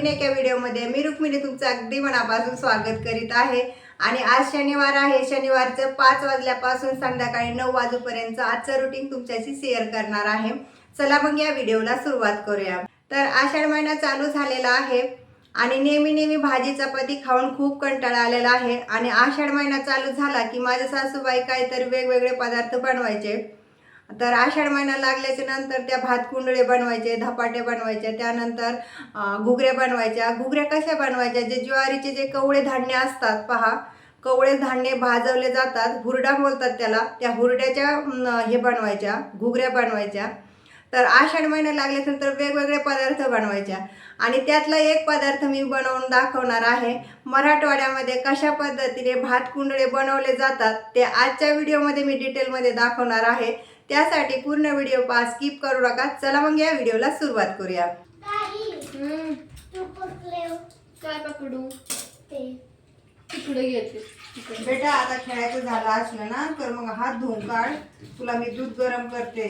नवीन एका व्हिडिओमध्ये मी रुक्मिणी तुमचं अगदी मनापासून स्वागत करीत आहे. आणि आज शनिवार आहे. शनिवारचं पाच वाजल्यापासून संध्याकाळी नऊ वाजेपर्यंत आजचं रुटीन तुमच्याशी शेअर करणार आहे. चला मग या व्हिडिओला सुरुवात करूया. तर आषाढ महिना चालू झालेला आहे आणि नेहमी नेहमी भाजी चपाती खाऊन खूप कंटाळा आलेला आहे. आणि आषाढ महिना चालू झाला की माझ्या सासूबाई काहीतरी वेगवेगळे पदार्थ बनवायचे. तर आषाढ महिना लागल्याच्या नंतर त्या भात कुंडळे बनवायचे धपाटे बनवायचे त्यानंतर घुगऱ्या बनवायच्या. घुगऱ्या कशा बनवायच्या? जे ज्वारीचे जे कवळे धान्य असतात पहा. कवळे धान्य भाजवले जातात. हुरडा बोलतात त्याला. त्या हुरड्याच्या हे बनवायच्या घुगऱ्या बनवायच्या. तर आषाढ महिना लागल्यानंतर वेगवेगळे पदार्थ बनवायच्या. आणि त्यातला एक पदार्थ मी बनवून दाखवणार आहे. मराठवाड्यामध्ये कशा पद्धतीने भात कुंडळे बनवले जातात ते आजच्या व्हिडिओमध्ये मी डिटेलमध्ये दाखवणार आहे. त्यासाठी पूर्ण व्हिडिओ पा स्किप करू नका. चला मग या व्हिडिओला सुरुवात करूया. काय पकडू? ते. तिकडे बेटा आता खेळायचं झालं असलं ना तर मग हात धुवून काढ. तुला मी दूध गरम करते.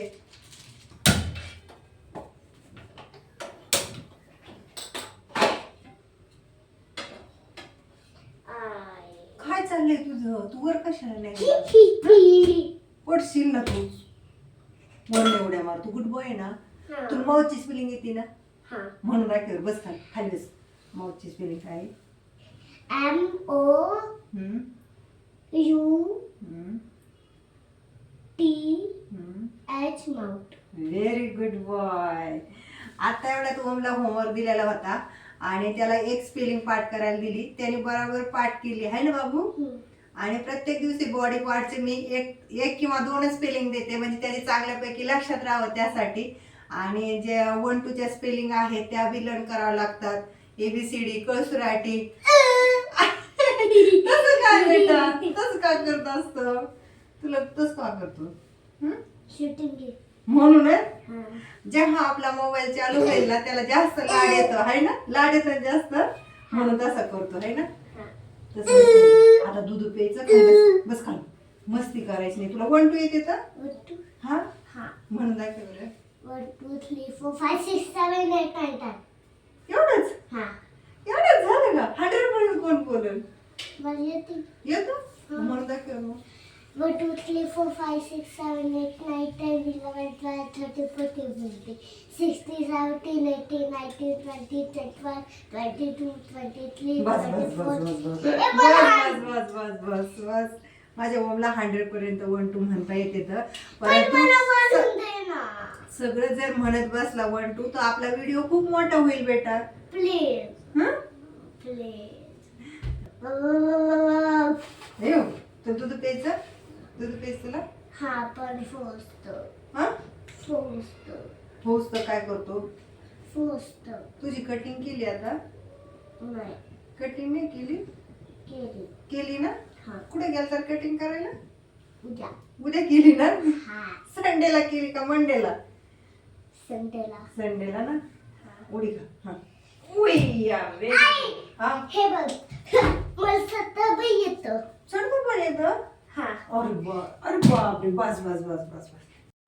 आय. काय चाललंय तुझं? तू वर कशाला नाही पडशील ना तू. वर एवढ्या मार तू गुड बॉय ना? हा. तुला माऊची स्पेलिंग येते ना? हा. म्हणून दाखव बस खाली खाली बस. माऊची स्पेलिंग काय? आहे? एम ओ हम्म, you hmm, T hmm. H माउट व्हेरी गुड बॉय आता एवढा तू ओमला होमवर्क दिलेला होता आणि त्याला एक स्पेलिंग पाठ करायला दिली त्याने बरोबर पाठ केली. आहे ना बाबू? आणि प्रत्येक दिवशी बॉडी पार्टचे मी एक एक किंवा दोनच स्पेलिंग देते. म्हणजे त्याची चांगल्यापैकी लक्षात राहावं त्यासाठी. आणि जे वन टूच्या स्पेलिंग आहेत त्या बी लर्न करावं लागतात. एबीसीडी कळसुराटी. तसं काय बेटा? तसं का करत असतं? तुला तसं का करतो? हं? म्हणूनच हा. जेव्हा आपला मोबाईल चालू होईल ना त्याला जास्त लाड येतो. आहे ना? लाड येतो जास्त? म्हणून तसा करतो. आहे ना? तसं. आता दूध प्यायचं खाली बस बस खाली. मस्ती करायची नाही. तुला वन टू येते तर? हा? हा. म्हणून दाखव बरं. One two three four five six seven eight nine ten एवढंच? हा. एवढंच झालं का? हंड्रेड पर्यंत कोण बोलेल? मला येते. येतो? म्हणून दाखव मग. One two three four five six seven eight nine ten eleven twelve thirty forty fifty sixty seventeen eighteen nineteen twenty twenty one twenty two twenty three बस बस बस. बस बस बस मला- बस बस बस बस बस. माझ्या ओमला हंड्रेड पर्यंत वन टू म्हणता येते तर. पण मला परंतु म्हणून दे ना. सगळं जर म्हणत बसला वन टू तर आपला व्हिडिओ खूप मोठा होईल बेटा. प्लीज हं? प्लीज हे तर दूध प्यायचं दूध प्यायचं तुला? हा पण फोस्त. हा? फोस्त. होस तर काय करतो? फोस्त. तुझी कटिंग केली आता? नाही. कटिंग नाही केली? केली. केली ना? हा. कुठे गेल तर कटिंग करायला? उद्या. उद्या केली ना? हा. संडेला केली का मंडेला संडेला संडेला ना? हा. उडी खा हा. उई या रे. हा. हे बघ. मला सत्ता बाई येतं. चढतो पण येतं? हा. अरे बा अरे बापरे बस बस बस बस बस.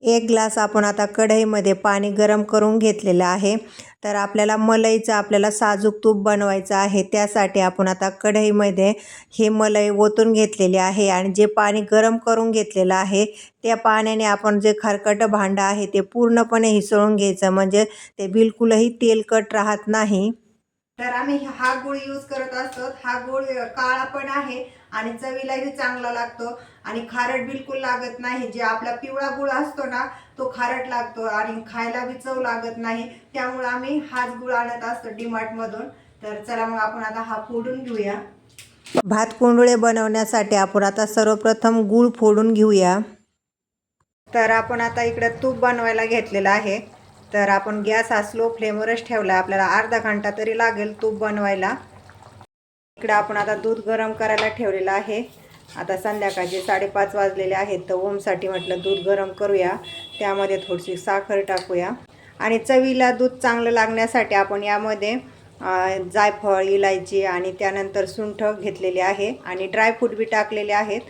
एक ग्लास आपण आता कढईमध्ये पाणी गरम करून घेतलेलं आहे. तर आपल्याला मलईचं आपल्याला साजूक तूप बनवायचं आहे. त्यासाठी आपण आता कढईमध्ये हे मलई ओतून घेतलेले आहे आणि जे पाणी गरम करून घेतलेलं आहे त्या पाण्याने आपण जे खरकटं भांडं आहे ते पूर्णपणे हिसळून घ्यायचं. म्हणजे ते बिलकुलही तेलकट राहत नाही. तर आम्ही हा गुळ यूज करत असतो. हा गुळ काळा पण आहे आणि चवीलाही चांगला लागतो. आणि खारट बिलकुल लागत नाही. जे आपला पिवळा गुळ असतो ना तो खारट लागतो. आणि खायला बी चव लागत नाही. त्यामुळे आम्ही हाच गुळ आणत असतो डीमार्ट मधून तर चला मग आपण आता हा फोडून घेऊया. भात कोंडुळे बनवण्यासाठी आपण आता सर्वप्रथम गूळ फोडून घेऊया. तर आपण आता इकडं तूप बनवायला घेतलेलं आहे. तर आपण गॅस हा स्लो फ्लेमवरच ठेवला. आपल्याला अर्धा घंटा तरी लागेल तूप बनवायला. इकडं आपण आता दूध गरम करायला ठेवलेलं आहे. आता संध्याकाळचे साडेपाच वाजलेले आहेत तर ओमसाठी म्हटलं दूध गरम करूया. त्यामध्ये थोडीशी साखर टाकूया. आणि चवीला दूध चांगलं लागण्यासाठी आपण यामध्ये जायफळ इलायची आणि त्यानंतर सुंठ घेतलेले आहे आणि ड्रायफ्रूट बी टाकलेले आहेत.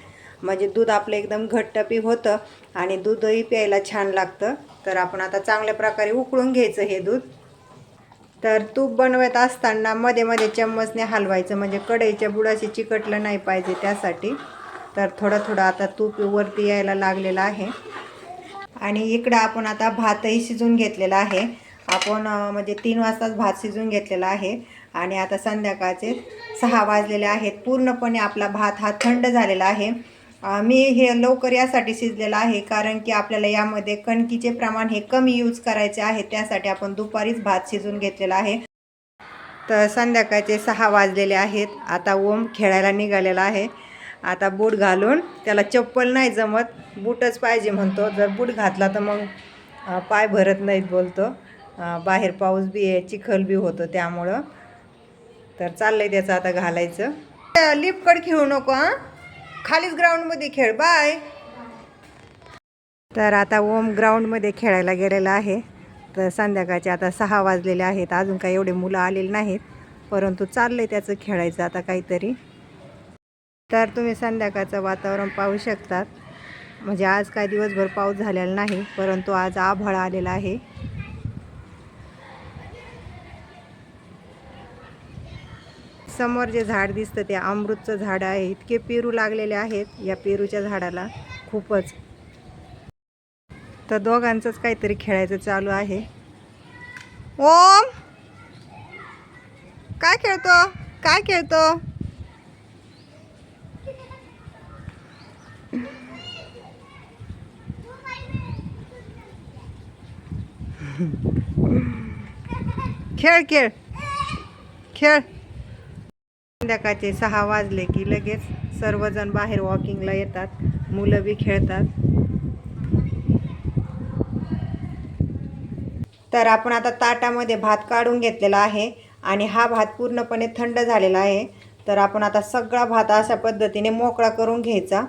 म्हणजे दूध आपलं एकदम घट्टपी होतं आणि दूधही प्यायला छान लागतं. तर आपण आता चांगल्या प्रकारे उकळून घ्यायचं हे दूध. तर तूप बनवत असताना मध्ये मध्ये चम्मचने हलवायचं. म्हणजे कढईच्या बुडाशी चिकटलं नाही पाहिजे त्यासाठी. तर थोडं थोडं आता तूप वरती यायला लागलेलं आहे. आणि इकडं आपण आता भातही शिजून घेतलेला आहे. आपण म्हणजे तीन वाजताच भात शिजून घेतलेला आहे. आणि आता संध्याकाळचे सहा वाजलेले आहेत. पूर्णपणे आपला भात हा थंड झालेला आहे. मी हे लवकर यासाठी शिजलेलं आहे कारण की आपल्याला यामध्ये कणकीचे प्रमाण हे कमी यूज करायचे आहे त्यासाठी आपण दुपारीच भात शिजून घेतलेला आहे. तर संध्याकाळचे सहा वाजलेले आहेत आता ओम खेळायला निघालेला आहे. आता बूट घालून त्याला चप्पल नाही जमत बूटच पाहिजे म्हणतो. जर बूट घातला तर मग पाय भरत नाहीत बोलतो. बाहेर पाऊस बी आहे चिखल बी होतो त्यामुळं. तर चाललंय त्याचं आता घालायचं. लिपकड खेळू नको हां. खालीच ग्राउंडमध्ये खेळ बाय. तर आता ओम ग्राउंडमध्ये खेळायला गेलेला आहे. तर संध्याकाळचे आता सहा वाजलेले आहेत. अजून काही एवढे मुलं आलेले नाहीत परंतु चाललंय त्याचं खेळायचं आता काहीतरी. तर तुम्ही संध्याकाळचं वातावरण पाहू शकतात. म्हणजे आज काय दिवसभर पाऊस झालेला नाही परंतु आज आभाळ आलेला आहे. समोर जे झाड दिसतं ते अमृतचं झाड आहे. इतके पेरू लागलेले आहेत. या पेरूच्या झाडाला खूपच तर दोघांचंच काहीतरी खेळायचं चालू आहे. ओम! काय खेळतो? काय खेळतो? खेळ खेळ. खेळ. संध्याकाळचे सहा वाजले की लगेच सर्वजण बाहेर वॉकिंगला येतात. मुलं बी खेळतात. तर आपण आता ताटामध्ये भात काढून घेतलेला आहे आणि हा भात पूर्णपणे थंड झालेला आहे. तर आपण आता सगळा भात अशा पद्धतीने मोकळा करून घ्यायचा.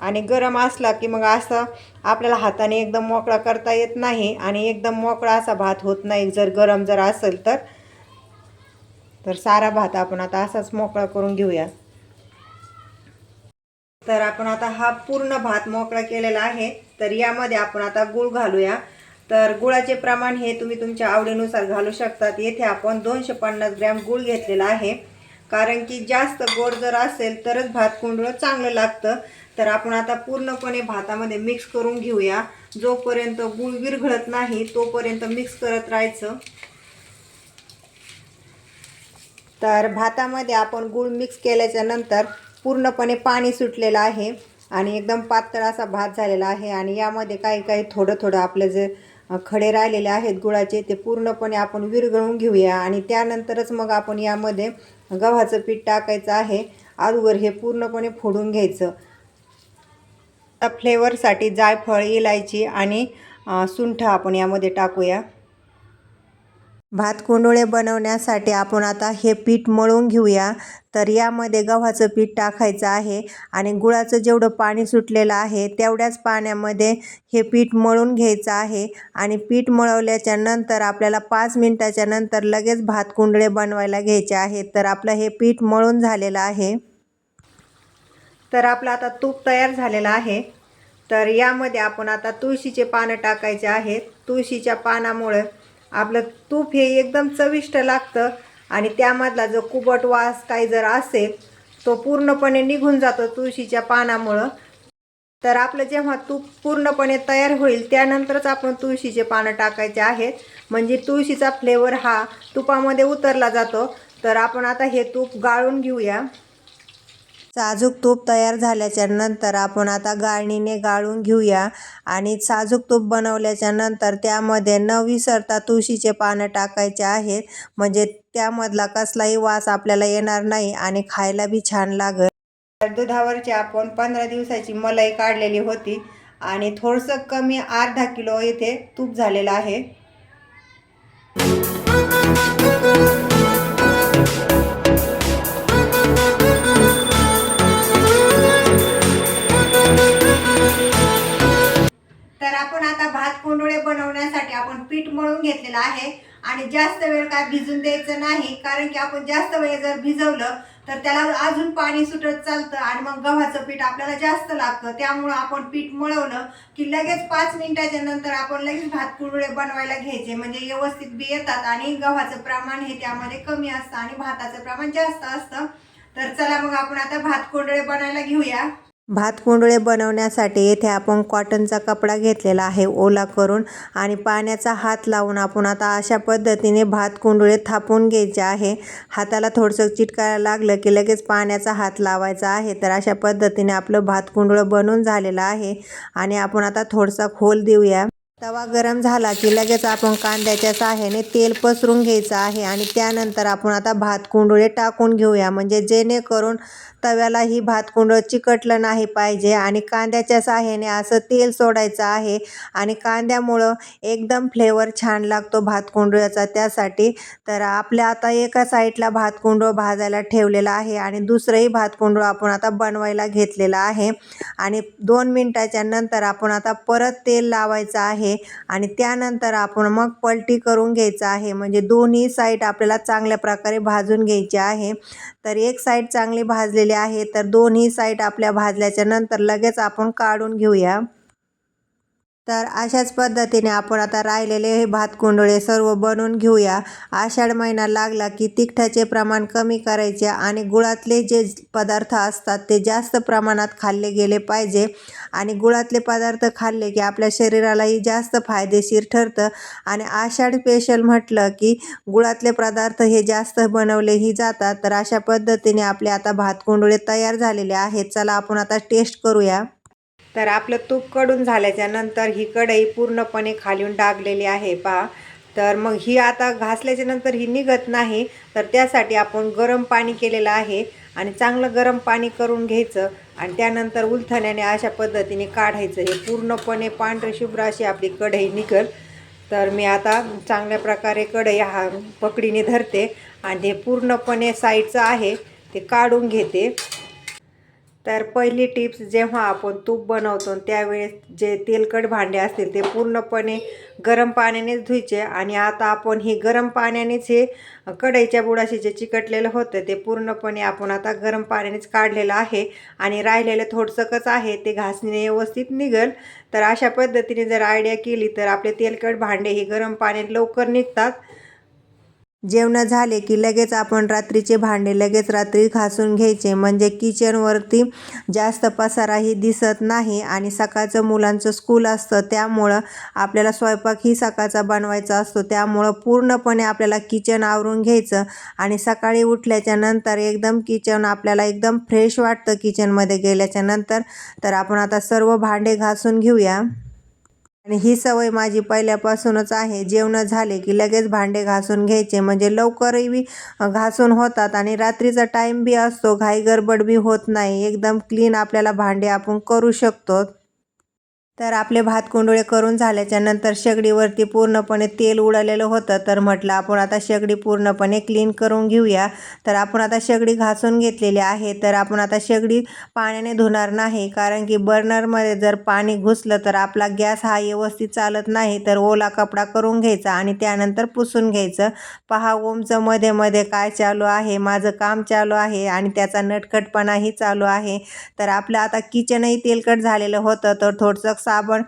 आणि गरम असला की मग असं आपल्याला हाताने एकदम मोकळा करता येत नाही आणि एकदम मोकळा असा भात होत नाही. जर गरम जर असेल तर तर सारा भात आपण आता असाच मोकळा करून घेऊया. तर आपण आता हा पूर्ण भात मोकळा केलेला आहे. तर यामध्ये आपण आता गुळ घालूया. तर गुळाचे प्रमाण हे तुम्ही तुमच्या आवडीनुसार घालू शकतात. येथे आपण दोनशे पन्नास ग्रॅम गुळ घेतलेला आहे. कारण की जास्त गोड जर असेल तरच भात कुंडळं चांगलं लागतं. तर आपण आता पूर्णपणे भातामध्ये मिक्स करून घेऊया. जोपर्यंत गुळ विरघळत नाही तोपर्यंत मिक्स करत राहायचं. तर भातामध्ये आपण गूळ मिक्स केल्याच्यानंतर पूर्णपणे पाणी सुटलेलं आहे. आणि एकदम पातळ असा भात झालेला आहे. आणि यामध्ये काही काही थोडं थोडं आपलं जे खडे राहिलेले आहेत गुळाचे ते पूर्णपणे आपण विरघळून घेऊया. आणि त्यानंतरच मग आपण यामध्ये गव्हाचं पीठ टाकायचं आहे. अगोदर हे पूर्णपणे फोडून घ्यायचं. फ्लेवरसाठी जायफळ इलायची आणि सुंठ आपण यामध्ये टाकूया. भात कुंडोळे बनवण्यासाठी आपण आता हे पीठ मळून घेऊया. तर यामध्ये गव्हाचं पीठ टाकायचं आहे आणि गुळाचं जेवढं पाणी सुटलेलं आहे तेवढ्याच पाण्यामध्ये हे पीठ मळून घ्यायचं आहे. आणि पीठ मळवल्याच्या नंतर आपल्याला पाच मिनटाच्या नंतर लगेच भात कुंडळे बनवायला घ्यायचे आहेत तर आपलं हे पीठ मळून झालेलं आहे. तर आपलं आता तूप तयार झालेलं आहे. तर यामध्ये आपण आता तुळशीचे पानं टाकायचे आहेत. तुळशीच्या पानामुळं आपलं तूप हे एकदम चविष्ट लागतं आणि त्यामधला जो कुबट वास काही जर असेल तो पूर्णपणे निघून जातो तुळशीच्या पानामुळं. तर आपलं जेव्हा तूप पूर्णपणे तयार होईल त्यानंतरच आपण तुळशीचे पानं टाकायचे आहेत. म्हणजे तुळशीचा फ्लेवर हा तुपामध्ये उतरला जातो. तर आपण आता हे तूप गाळून घेऊया. साजूक तूप तयार झाल्याच्यानंतर आपण आता गाळणीने गाळून घेऊया. आणि साजूक तूप बनवल्याच्या नंतर त्यामध्ये न विसरता तुळशीचे पानं टाकायचे आहेत. म्हणजे त्यामधला कसलाही वास आपल्याला येणार नाही आणि खायला बी छान लागेल. तर दुधावरची आपण पंधरा दिवसाची मलाई काढलेली होती. आणि थोडंसं कमी अर्धा किलो इथे तूप झालेलं आहे. त्याला भिजून द्यायचं नाही कारण की आपण जास्त वेळ जर भिजवलं तर त्याला अजून पाणी सुटत चालतं आणि मग गव्हाचं पीठ आपल्याला जास्त लागतं. त्यामुळं आपण पीठ मळवलं की लगेच पाच मिनिटाच्या नंतर आपण लगेच भात कुरडे बनवायला घ्यायचे. म्हणजे व्यवस्थित बी येतात आणि गव्हाचं प्रमाण हे त्यामध्ये कमी असतं आणि भाताचं प्रमाण जास्त असतं. तर चला मग आपण आता भात कुरडे बनायला घेऊया. भातकुंडळे बनवण्यासाठी येथे आपण कॉटनचा कपडा घेतलेला आहे ओला करून आणि पाण्याचा हात लावून आपण आता अशा पद्धतीने भातकुंडळे थापून घ्यायचे आहे. हाताला थोडंसं चिटकायला लागलं की लगेच पाण्याचा हात लावायचा आहे. तर अशा पद्धतीने आपलं भात कुंडळं बनून झालेलं आहे आणि आपण आता थोडसा खोल देऊया. तवा गरम झाला की लगेच आपण कांद्याच्या साह्याने तेल पसरून घ्यायचं आहे आणि त्यानंतर आपण आता भात कुंडुळे टाकून घेऊया. म्हणजे जेणेकरून तव्याला ही चिकटलं नाही पाहिजे आणि कांद्याच्या साह्याने असं तेल सोडायचं आहे आणि कांद्यामुळं एकदम फ्लेवर छान लागतो भात त्यासाठी. तर आपल्या आता एका साईडला भातकुंड भाजायला ठेवलेला आहे आणि दुसरंही भातकुंड आपण आता बनवायला घेतलेलं आहे. आणि दोन मिनटाच्या नंतर आपण आता परत तेल लावायचं आहे आणि त्यानंतर आपण मग पलटी करून घ्यायचं आहे. म्हणजे दोन्ही साईड आपल्याला चांगल्या प्रकारे भाजून घ्यायची आहे. तर एक साईड चांगली भाजलेली आहे. तर दोन्ही साईड आपल्या भाजल्याच्या नंतर लगेच आपण काढून घेऊया. तर अशाच पद्धतीने आपण आता राहिलेले हे भातकुंडळे सर्व बनवून घेऊया. आषाढ महिना लागला की तिखटाचे प्रमाण कमी करायचे आणि गुळातले जे पदार्थ असतात ते जास्त प्रमाणात खाल्ले गेले पाहिजे. आणि गुळातले पदार्थ खाल्ले की आपल्या शरीरालाही जास्त फायदेशीर ठरतं. आणि आषाढ स्पेशल म्हटलं की गुळातले पदार्थ हे जास्त बनवलेही जातात. तर अशा पद्धतीने आपले आता भातकुंडळे तयार झालेले आहेत. चला आपण आता टेस्ट करूया. तर आपलं तूपकडून झाल्याच्यानंतर ही कढई पूर्णपणे खालून डागलेली आहे पा तर मग ही आता घासल्याच्या नंतर ही निघत नाही तर त्यासाठी आपण गरम पाणी केलेलं आहे आणि चांगलं गरम पाणी करून घ्यायचं आणि त्यानंतर उलथण्याने अशा पद्धतीने काढायचं. हे पूर्णपणे पांढरे शुभ्र अशी आपली कढई निघल. तर मी आता चांगल्या प्रकारे कढई हा पकडीने धरते आणि ते पूर्णपणे साईडचं आहे ते काढून घेते. तर पहिली टिप्स जेव्हा आपण तूप बनवतो त्यावेळेस जे तेलकट भांडे असतील ते पूर्णपणे गरम पाण्यानेच धुयचे आणि आता आपण हे गरम पाण्यानेच हे कढईच्या बुडाशी जे चिकटलेलं होतं ते पूर्णपणे आपण आता गरम पाण्यानेच काढलेलं आहे आणि राहिलेलं थोडसंकच आहे ते घासणे व्यवस्थित निघल. तर अशा पद्धतीने जर आयडिया केली तर आपले तेलकट भांडे हे गरम पाण्यात लवकर निघतात. जेवणं झाले की लगेच आपण रात्रीचे भांडे लगेच रात्री घासून घ्यायचे. म्हणजे किचनवरती जास्त पसाराही दिसत नाही आणि सकाळचं मुलांचं स्कूल असतं त्यामुळं आपल्याला स्वयंपाकही सकाळचा बनवायचा असतो. त्यामुळं पूर्णपणे आपल्याला किचन आवरून घ्यायचं आणि सकाळी उठल्याच्या नंतर एकदम किचन आपल्याला एकदम फ्रेश वाटतं किचनमध्ये गेल्याच्यानंतर. तर आपण आता सर्व भांडे घासून घेऊया. आणि ही सवय माझी पहिल्यापासूनच आहे. जेवणं झाले की लगेच भांडे घासून घ्यायचे. म्हणजे लवकरही घासून होतात आणि रात्रीचा टाईम बी असतो. घाई गडबड बी होत नाही. एकदम क्लीन आपल्याला भांडे आपण करू शकतो. तर आपले भात कुंडोळे करून झाल्याच्यानंतर शेगडीवरती पूर्णपणे तेल उडालेलं होतं. तर म्हटलं आपण आता शेगडी पूर्णपणे क्लीन करून घेऊया. तर आपण आता शेगडी घासून घेतलेली आहे. तर आपण आता शेगडी पाण्याने धुणार नाही. कारण की बर्नरमध्ये जर पाणी घुसलं तर आपला गॅस हा व्यवस्थित चालत नाही. तर ओला कपडा करून घ्यायचा आणि त्यानंतर पुसून घ्यायचं. पहा ओमचं मध्ये मध्ये काय चालू आहे. माझं काम चालू आहे आणि त्याचा नटखटपणाही चालू आहे. तर आपलं आता किचनही तेलकट झालेलं होतं. तर थोडंसं साबण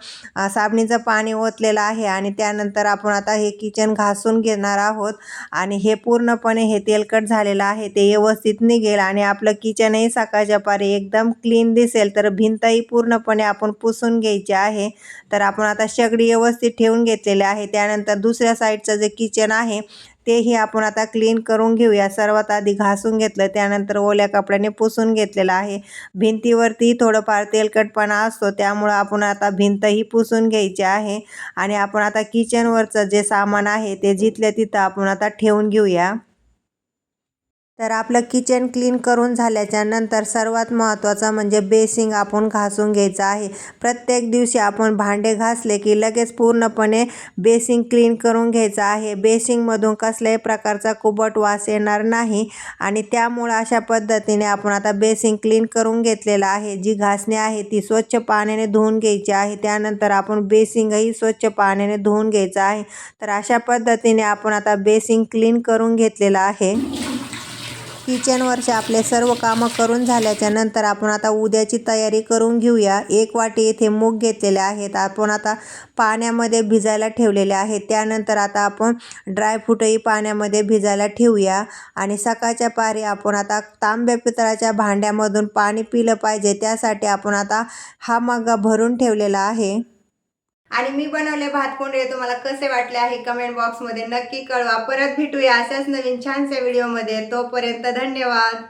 साबणीचं पाणी ओतलेलं आहे आणि त्यानंतर आपण आता हे किचन घासून घेणार आहोत. आणि हे पूर्णपणे हे तेलकट झालेलं आहे. ते व्यवस्थित निघेल आणि आपलं किचनही सकाळच्या पारी एकदम क्लीन दिसेल. तर भिंतही पूर्णपणे आपण पुसून घ्यायची आहे. तर आपण आता शेगडी व्यवस्थित ठेवून घेतलेली आहे. त्यानंतर दुसऱ्या साईडचं जे किचन आहे तेही आपण आता क्लीन करून घेऊया. सर्वात आधी घासून घेतलं त्यानंतर ओल्या कपड्याने पुसून घेतलेलं आहे. भिंतीवरती थोडंफार तेलकटपणा असतो त्यामुळं आपण आता भिंतही पुसून घ्यायची आहे. आणि आपण आता किचनवरचं जे सामान आहे ते जिथल्या तिथं आपण आता ठेवून घेऊया. तर आपलं किचन क्लीन करून झाल्याच्यानंतर सर्वात महत्त्वाचं म्हणजे बेसिंग आपण घासून घ्यायचं आहे. प्रत्येक दिवशी आपण भांडे घासले की लगेच पूर्णपणे बेसिंग क्लीन करून घ्यायचं आहे. बेसिंगमधून कसल्याही प्रकारचा कुबट वास येणार नाही आणि त्यामुळं अशा पद्धतीने आपण आता बेसिंग क्लीन करून घेतलेलं आहे. जी घासणी आहे ती स्वच्छ पाण्याने धुवून घ्यायची आहे. त्यानंतर आपण बेसिंगही स्वच्छ पाण्याने धुवून घ्यायचं आहे. तर अशा पद्धतीने आपण आता बेसिंग क्लीन करून घेतलेलं आहे. किचनवरचे आपले सर्व कामं करून झाल्याच्यानंतर आपण आता उद्याची तयारी करून घेऊया. एक वाटी इथे मूग घेतलेले आहेत. आपण आता पाण्यामध्ये भिजायला ठेवलेले आहेत. त्यानंतर आता आपण ड्रायफ्रूटही पाण्यामध्ये भिजायला ठेवूया. आणि सकाळच्या पारी आपण आता तांब्या पितळाच्या भांड्यामधून पाणी पिलं पाहिजे. त्यासाठी आपण आता हा मग्गा भरून ठेवलेला आहे. आणि मी बनवले भात कोंडळे तुम्हाला कसे वाटले आहे कमेंट बॉक्समध्ये नक्की कळवा. परत भेटूया अशाच नवीन छानशा व्हिडिओमध्ये तोपर्यंत धन्यवाद.